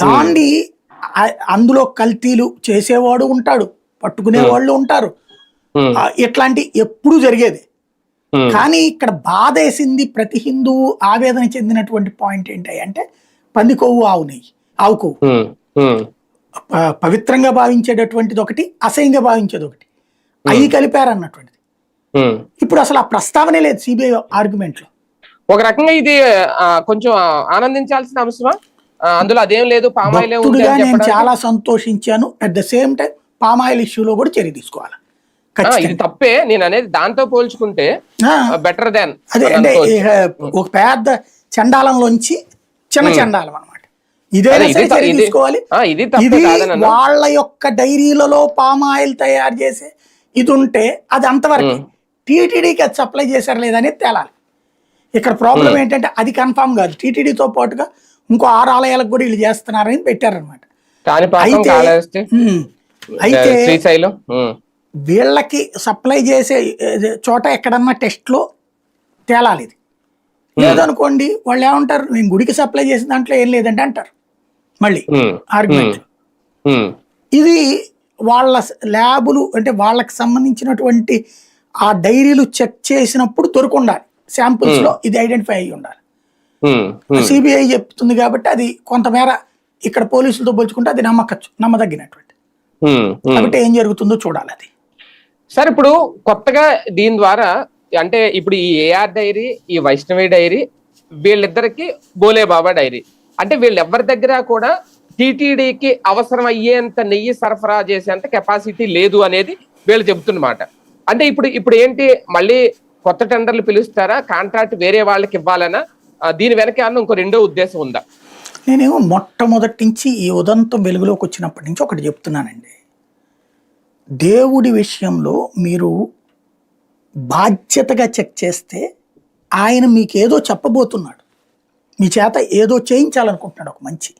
దాన్ని ఆ- అందులో కల్తీలు చేసేవాడు ఉంటాడు పట్టుకునే వాళ్ళు ఉంటారు. ఇట్లాంటి ఎప్పుడు జరిగేది. కానీ ఇక్కడ బాధేసింది ప్రతి హిందువు ఆవేదన చెందినటువంటి పాయింట్ ఏంటి అంటే పంది కొవ్వు ఆవు నెయ్యి ఆవు కొవ్వు. పవిత్రంగా భావించేటటువంటిది ఒకటి అసహ్యంగా భావించేది ఒకటి. అవి కలిపారు అన్నటువంటిది. ఇప్పుడు అసలు ఆ ప్రస్తావనే లేదు సిబిఐ ఆర్గ్యుమెంట్లో ఒక రకంగా ఇది కొంచెం ఆనందించాల్సిన అంశమా? అందులో అదేం లేదు పామాయిలే నేను చాలా సంతోషించాను. At the same time palm oil ఇష్యూలో కూడా చర్య తీసుకోవాలి. ఇది తప్పే. నేను అనేది దాంతో పోల్చుకుంటే బెటర్ దాన్ అదే అంటే ఒక పెద్ద చండాలంలోంచి చిన్న చండాలం అనమాట ఇదైనా ఇది సరే తీసుకోవాలి. ఇది. వాళ్ళ యొక్క డైరీలలో పామాయిల్ తయారు చేసే ఇది ఉంటే అది అంతవరకు. టీటీడీకి అది సప్లై చేశారు లేదనేది తేలాలి. ఇక్కడ ప్రాబ్లం ఏంటంటే అది కన్ఫామ్ కాదు. టీటీడీతో పాటుగా ఇంకో ఆరు ఆలయాలకు కూడా వీళ్ళు చేస్తున్నారని పెట్టారనమాట అయితే వీళ్ళకి సప్లై చేసే చోట ఎక్కడన్నా టెస్ట్లో తేలాలి ఇది. లేదనుకోండి వాళ్ళు ఏమంటారు నేను గుడికి సప్లై చేసిన దాంట్లో ఏం లేదంటే అంటారు. మళ్ళీ ఆర్గ్యుమెంట్. ఇది వాళ్ళ ల్యాబులు అంటే వాళ్ళకి సంబంధించినటువంటి ఆ డైరీలు చెక్ చేసినప్పుడు దొరికి ఉండాలి శాంపుల్స్లో ఇది ఐడెంటిఫై అయ్యి ఉండాలి. సిబిఐ చెప్తుంది కాబట్టి అది కొంతమేర ఇక్కడ పోలీసులతో పోల్చుకుంటే అది నమ్మకచ్చు నమ్మదగినటువంటి. కాబట్టి ఏం జరుగుతుందో చూడాలి అది. సార్ ఇప్పుడు కొత్తగా దీని ద్వారా అంటే ఇప్పుడు ఈ ఏఆర్ డైరీ ఈ వైష్ణవి డైరీ వీళ్ళిద్దరికి బోలే బాబా డైరీ. అంటే వీళ్ళెవ్వరి దగ్గర కూడా టీటీడీకి అవసరం అయ్యేంత నెయ్యి సరఫరా చేసేంత కెపాసిటీ లేదు అనేది వీళ్ళు చెబుతున్నమాట. అంటే ఇప్పుడు ఇప్పుడు ఏంటి మళ్ళీ కొత్త టెండర్లు పిలుస్తారా కాంట్రాక్ట్ వేరే వాళ్ళకి ఇవ్వాలనా? దీని వెనక ఏమన్నా ఇంకో రెండో ఉద్దేశం ఉందా? నేనేమో మొట్టమొదటి నుంచి ఈ ఉదంతం వెలుగులోకి వచ్చినప్పటి నుంచి ఒకటి చెప్తున్నానండి. దేవుడి విషయంలో మీరు బాధ్యతగా చెక్ చేస్తే ఆయన మీకు ఏదో చెప్పబోతున్నాడు. మీ చేత ఏదో చేయించాలనుకుంటున్నాడు ఒక మంచి.